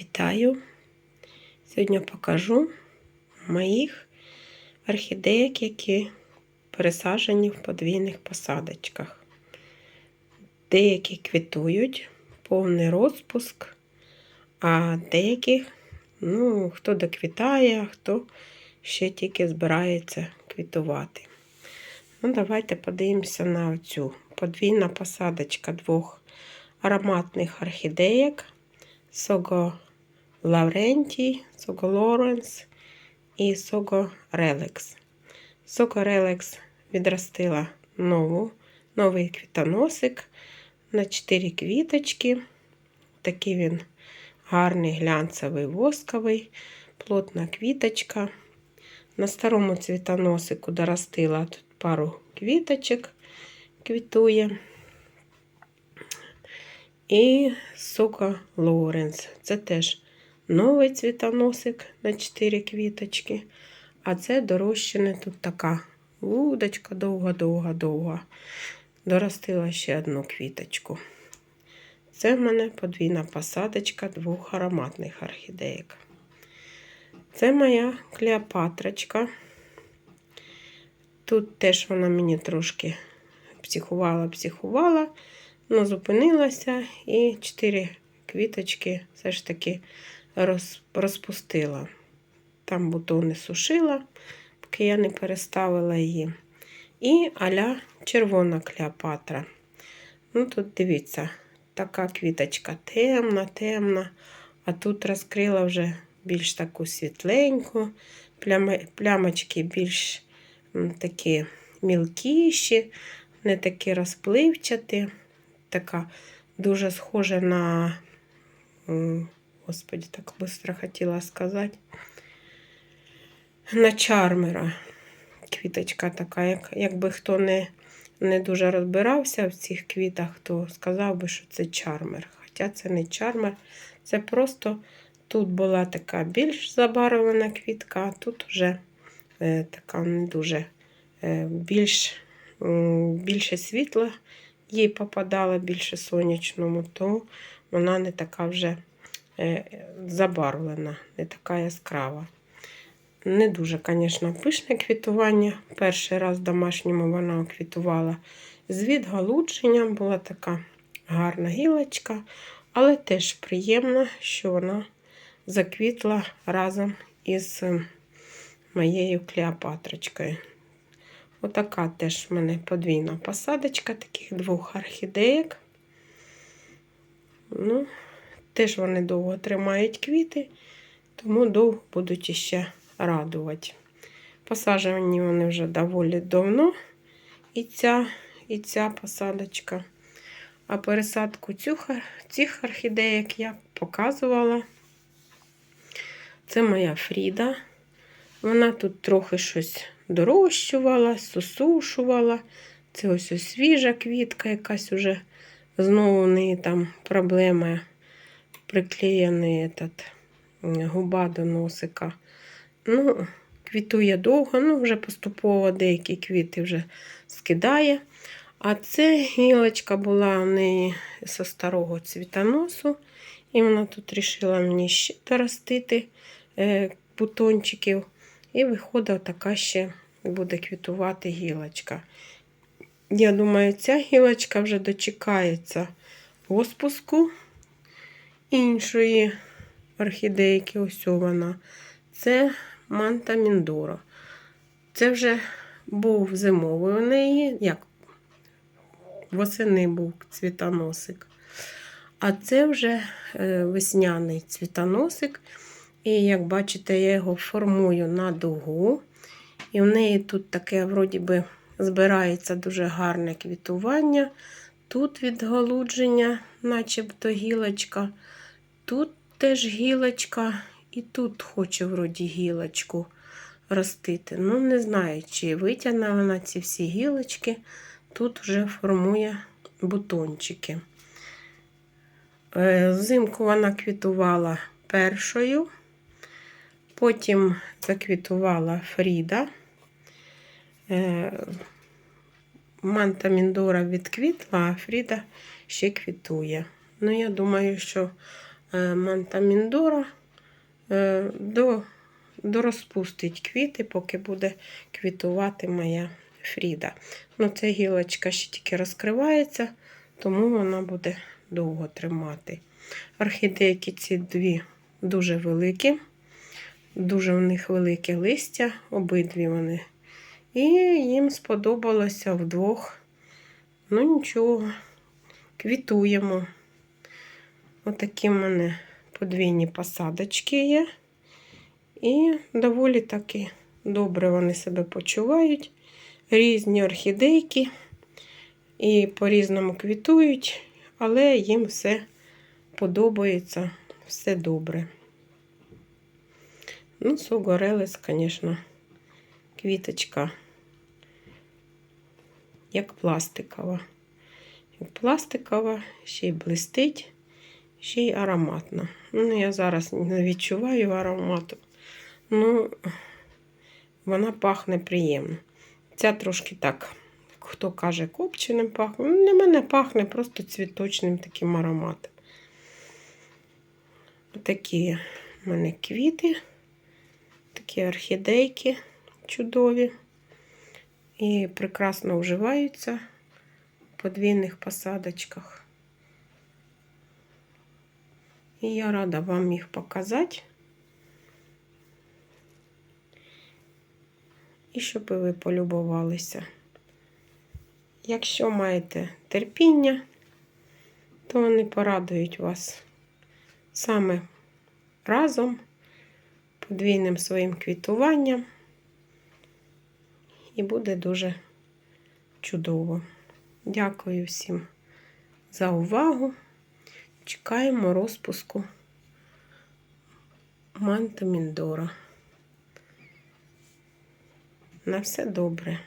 Вітаю! Сьогодні покажу моїх орхідеїк, які пересаджені в подвійних посадочках. Деякі квітують, повний розпуск, а деякі, ну, хто доквітає, а хто ще тільки збирається квітувати. Ну, давайте подивимося на цю подвійна посадочка двох ароматних орхідеїк. Сого Лаврентій, Сого Лоренс і Сого Релекс. Сого Релекс відростила нову, новий квітоносик на 4 квіточки. Такий він гарний, глянцевий, восковий, плотна квіточка. На старому цвітоносику доростила тут пару квіточок, квітує. І Сока Лоренс. Це теж новий цвітоносик на 4 квіточки. А це дорощена тут така вудочка довга-довга-довга. Доростила ще одну квіточку. Це в мене подвійна посадочка двох ароматних орхідеїк. Це моя клеопатрочка. Тут теж вона мені трошки психувала-психувала. Ну, зупинилася і чотири квіточки все ж таки розпустила. Там бутони сушила, поки я не переставила її. І аля червона Клеопатра. Ну, тут дивіться, така квіточка темна, темна, а тут розкрила вже більш таку світленьку, плямочки більш такі мілкіші, не такі розпливчаті така дуже схожа на, господи, так быстро хотіла сказати, на чармера. Квіточка така, як, якби хто не не дуже розбирався в цих квітах, то сказав би, що це чармер. Хоча це не чармер, це просто тут була така більш забарвлена квітка, а тут вже е, така не дуже е, більш, е, більше світла їй попадала більше сонячному, то вона не така вже е, забарвлена, не така яскрава. Не дуже, звісно, пишне квітування. Перший раз в домашньому вона квітувала з відгалудженням, була така гарна гілочка, але теж приємно, що вона заквітла разом із моєю клеопатрочкою. Отака теж в мене подвійна посадочка таких двох орхідеїк. Ну, Теж вони довго тримають квіти, тому довго будуть іще радувати. Посаджені вони вже доволі давно, і ця, і ця посадочка. А пересадку цих, цих орхідеїк я показувала. Це моя Фріда. Вона тут трохи щось дорощувала, сусушувала. Це ось свіжа квітка, якась уже знову в неї там проблема приклеєний губа до носика. Ну, Квітує довго, ну, вже поступово деякі квіти вже скидає. А це гілочка була в неї зі старого цвітоносу. І вона тут вирішила мені ще доростити е, бутончиків. І виходить така ще буде квітувати гілочка. Я думаю, ця гілочка вже дочекається розпуску іншої орхідейки. Ось вона. Це манта Міндора. Це вже був зимовий у неї, як восени був цвітоносик. А це вже е, весняний цвітоносик. І, як бачите, я його формую на дугу. І в неї тут таке, вроді би, збирається дуже гарне квітування. Тут відголудження, начебто гілочка. Тут теж гілочка, і тут хоче, вроді, гілочку ростити. Ну, не знаю, чи витягне вона ці всі гілочки. Тут вже формує бутончики. Е, взимку вона квітувала першою. Потім заквітувала Фріда. Е, манта Міндора відквітла, а Фріда ще квітує. Ну, я думаю, що е, манта міндора е, до, дорозпустить квіти, поки буде квітувати моя Фріда. Ну, ця гілочка ще тільки розкривається, тому вона буде довго тримати. Орхідейки ці дві дуже великі, дуже в них велике листя, обидві вони. І їм сподобалося вдвох. Ну, нічого, квітуємо. Отакі в мене подвійні посадочки є. І доволі таки добре вони себе почувають. Різні орхідейки і по-різному квітують, але їм все подобається, все добре. Ну, сугорелес, звісно, квіточка, як пластикова. Як пластикова, ще й блистить, ще й ароматна. Ну, я зараз не відчуваю аромату. Ну, вона пахне приємно. Ця трошки так, хто каже, копченим пахне. Ну, Не мене пахне просто цвіточним таким ароматом. Такі в мене квіти, такі орхідейки чудові і прекрасно вживаються в подвійних посадочках. І я рада вам їх показати. І щоб ви полюбувалися. Якщо маєте терпіння, то вони порадують вас саме разом, подвійним своїм квітуванням. І буде дуже чудово. Дякую всім за увагу. Чекаємо розпуску Манта Міндора. На все добре.